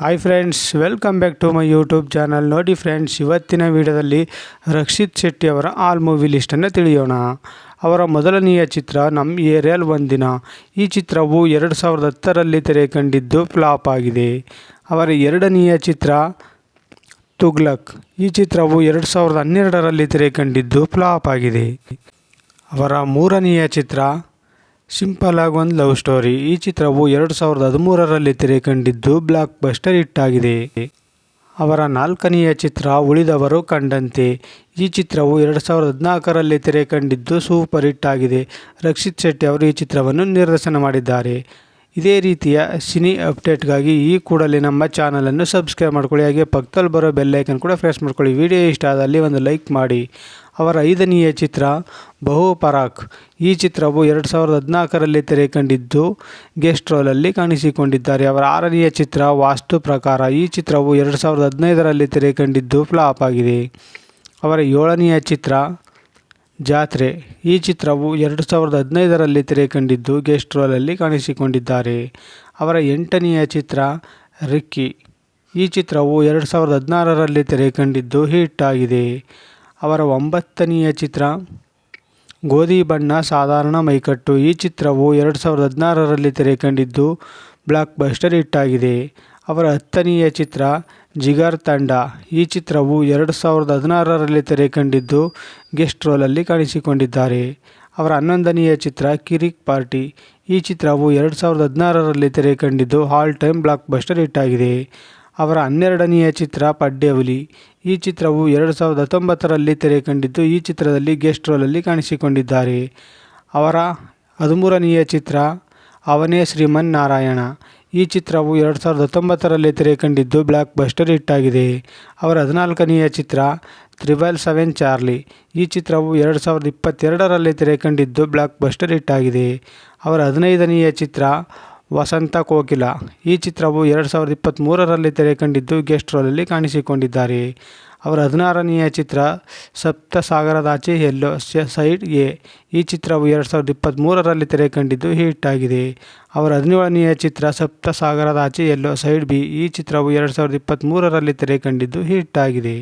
Hi friends welcome back to my YouTube channel ನೋಡಿ friends ಇವತ್ತಿನ ವಿಡಿಯೋದಲ್ಲಿ ರಕ್ಷಿತ್ ಶೆಟ್ಟಿ ಅವರ ಆಲ್ ಮೂವಿ ಲಿಸ್ಟನ್ನು ತಿಳಿಯೋಣ. ಅವರ ಮೊದಲನೆಯ ಚಿತ್ರ ನಮ್ಮ ಏರಿಯಲ್ ಒಂದಿನ. ಈ ಚಿತ್ರವು ಎರಡು ಸಾವಿರದ ಹತ್ತರಲ್ಲಿ ತೆರೆ ಕಂಡಿದ್ದು ಫ್ಲಾಪ್ ಆಗಿದೆ. ಅವರ ಎರಡನೆಯ ಚಿತ್ರ ತುಗ್ಲಕ್. ಈ ಚಿತ್ರವು ಎರಡು ಸಾವಿರದ ಹನ್ನೆರಡರಲ್ಲಿ ತೆರೆ ಕಂಡಿದ್ದು ಫ್ಲಾಪ್ ಆಗಿದೆ. ಅವರ ಮೂರನೆಯ ಚಿತ್ರ ಸಿಂಪಲ್ ಆಗಿ ಒಂದು ಲವ್ ಸ್ಟೋರಿ. ಈ ಚಿತ್ರವು ಎರಡು ಸಾವಿರದ ಹದಿಮೂರರಲ್ಲಿ ತೆರೆ ಕಂಡಿದ್ದು ಬ್ಲಾಕ್ ಬಸ್ಟರ್ ಹಿಟ್ ಆಗಿದೆ. ಅವರ ನಾಲ್ಕನೆಯ ಚಿತ್ರ ಉಳಿದವರು ಕಂಡಂತೆ. ಈ ಚಿತ್ರವು ಎರಡು ಸಾವಿರದ ಹದಿನಾಲ್ಕರಲ್ಲಿ ತೆರೆ ಕಂಡಿದ್ದು ಸೂಪರ್ ಹಿಟ್ ಆಗಿದೆ. ರಕ್ಷಿತ್ ಶೆಟ್ಟಿ ಅವರು ಈ ಚಿತ್ರವನ್ನು ನಿರ್ದೇಶನ ಮಾಡಿದ್ದಾರೆ. ಇದೇ ರೀತಿಯ ಸಿನಿ ಅಪ್ಡೇಟ್ಗಾಗಿ ಈ ಕೂಡಲೇ ನಮ್ಮ ಚಾನಲನ್ನು ಸಬ್ಸ್ಕ್ರೈಬ್ ಮಾಡ್ಕೊಳ್ಳಿ. ಹಾಗೆ ಪಕ್ಕದಲ್ಲಿ ಬರೋ ಬೆಲ್ಲೈಕನ್ ಕೂಡ ಪ್ರೆಸ್ ಮಾಡ್ಕೊಳ್ಳಿ. ವಿಡಿಯೋ ಇಷ್ಟ ಆದಲ್ಲಿ ಒಂದು ಲೈಕ್ ಮಾಡಿ. ಅವರ ಐದನೆಯ ಚಿತ್ರ ಬಹು ಪರಾಕ್ ಈ ಚಿತ್ರವು ಎರಡು ಸಾವಿರದ ಹದಿನಾಲ್ಕರಲ್ಲಿ ತೆರೆ ಕಂಡಿದ್ದು ಗೆಸ್ಟ್ ರೋಲಲ್ಲಿ ಕಾಣಿಸಿಕೊಂಡಿದ್ದಾರೆ. ಅವರ ಆರನೆಯ ಚಿತ್ರ ವಾಸ್ತು ಪ್ರಕಾರ ಈ ಚಿತ್ರವು ಎರಡು ಸಾವಿರದ ಹದಿನೈದರಲ್ಲಿ ತೆರೆ ಕಂಡಿದ್ದು ಫ್ಲಾಪ್ ಆಗಿದೆ. ಅವರ ಏಳನೆಯ ಚಿತ್ರ ಜಾತ್ರೆ. ಈ ಚಿತ್ರವು ಎರಡು ಸಾವಿರದ ಹದಿನೈದರಲ್ಲಿ ತೆರೆ ಕಂಡಿದ್ದು ಗೆಸ್ಟ್ ರೋಲಲ್ಲಿ ಕಾಣಿಸಿಕೊಂಡಿದ್ದಾರೆ. ಅವರ ಎಂಟನೆಯ ಚಿತ್ರ ರಿಕ್ಕಿ. ಈ ಚಿತ್ರವು ಎರಡು ಸಾವಿರದ ಹದಿನಾರರಲ್ಲಿ ತೆರೆ ಕಂಡಿದ್ದು ಹಿಟ್ ಆಗಿದೆ. ಅವರ ಒಂಬತ್ತನೆಯ ಚಿತ್ರ. ಗೋಧಿ ಬಣ್ಣ ಸಾಧಾರಣ ಮೈಕಟ್ಟು. ಈ ಚಿತ್ರವು ಎರಡು ಸಾವಿರದ ಹದಿನಾರರಲ್ಲಿ ತೆರೆ ಕಂಡಿದ್ದು ಬ್ಲಾಕ್ ಬಸ್ಟರ್ ಹಿಟ್ ಅವರ ಹತ್ತನೆಯ ಚಿತ್ರ ಜಿಗರ್ ತಂಡ. ಈ ಚಿತ್ರವು ಎರಡು ಸಾವಿರದ ಹದಿನಾರರಲ್ಲಿ ತೆರೆ ಕಂಡಿದ್ದು ಗೆಸ್ಟ್ ರೋಲಲ್ಲಿ ಕಾಣಿಸಿಕೊಂಡಿದ್ದಾರೆ. ಅವರ ಹನ್ನೊಂದನೆಯ ಚಿತ್ರ ಕಿರಿಕ್ ಪಾರ್ಟಿ. ಈ ಚಿತ್ರವು ಎರಡು ಸಾವಿರದ ಹದಿನಾರರಲ್ಲಿ ತೆರೆ ಕಂಡಿದ್ದು all time blockbuster hit ಅವರ ಹನ್ನೆರಡನೆಯ ಚಿತ್ರ ಪಡ್ಡೆಹುಲಿ ಈ ಚಿತ್ರವು ಎರಡು ಸಾವಿರದ ಹತ್ತೊಂಬತ್ತರಲ್ಲಿ ತೆರೆ ಕಂಡಿದ್ದು ಈ ಚಿತ್ರದಲ್ಲಿ ಗೆಸ್ಟ್ ರೋಲಲ್ಲಿ ಕಾಣಿಸಿಕೊಂಡಿದ್ದಾರೆ. ಅವರ ಹದಿಮೂರನೆಯ ಚಿತ್ರ ಅವನೇ ಶ್ರೀಮನ್ ನಾರಾಯಣ. ಈ ಚಿತ್ರವು ಎರಡು ಸಾವಿರದ ಹತ್ತೊಂಬತ್ತರಲ್ಲಿ ತೆರೆ ಕಂಡಿದ್ದು ಬ್ಲಾಕ್ ಬಸ್ಟರ್ ಹಿಟ್ ಆಗಿದೆ. ಅವರ ಹದಿನಾಲ್ಕನೆಯ ಚಿತ್ರ ತ್ರಿಬಲ್ ಸೆವೆನ್ ಚಾರ್ಲಿ. ಈ ಚಿತ್ರವು ಎರಡು ಸಾವಿರದ ಇಪ್ಪತ್ತೆರಡರಲ್ಲಿ ತೆರೆ ಕಂಡಿದ್ದು ಬ್ಲಾಕ್ ಬಸ್ಟರ್ ಹಿಟ್ ಆಗಿದೆ. ಅವರ ಹದಿನೈದನೆಯ ಚಿತ್ರ ವಸಂತ ಕೋಕಿಲ. ಈ ಚಿತ್ರವು ಎರಡು ಸಾವಿರದ ಇಪ್ಪತ್ತ್ಮೂರರಲ್ಲಿ ತೆರೆ ಕಂಡಿದ್ದು ಗೆಸ್ಟ್ ರೋಲಲ್ಲಿ ಕಾಣಿಸಿಕೊಂಡಿದ್ದಾರೆ. ಅವರ ಹದಿನಾರನೆಯ ಚಿತ್ರ ಸಪ್ತಸಾಗರದಾಚೆ ಎಲ್ಲೋ ಸೈಡ್ ಎ. ಈ ಚಿತ್ರವು ಎರಡು ಸಾವಿರದ ಇಪ್ಪತ್ತ್ಮೂರರಲ್ಲಿ ತೆರೆ ಕಂಡಿದ್ದು ಹಿಟ್ ಆಗಿದೆ. ಅವರ ಹದಿನೇಳನೆಯ ಚಿತ್ರ ಸಪ್ತಸಾಗರದಾಚೆ ಎಲ್ಲೋ ಸೈಡ್ ಬಿ. ಈ ಚಿತ್ರವು ಎರಡು ಸಾವಿರದ ಇಪ್ಪತ್ತ್ಮೂರರಲ್ಲಿ ತೆರೆ ಕಂಡಿದ್ದು ಹಿಟ್ ಆಗಿದೆ.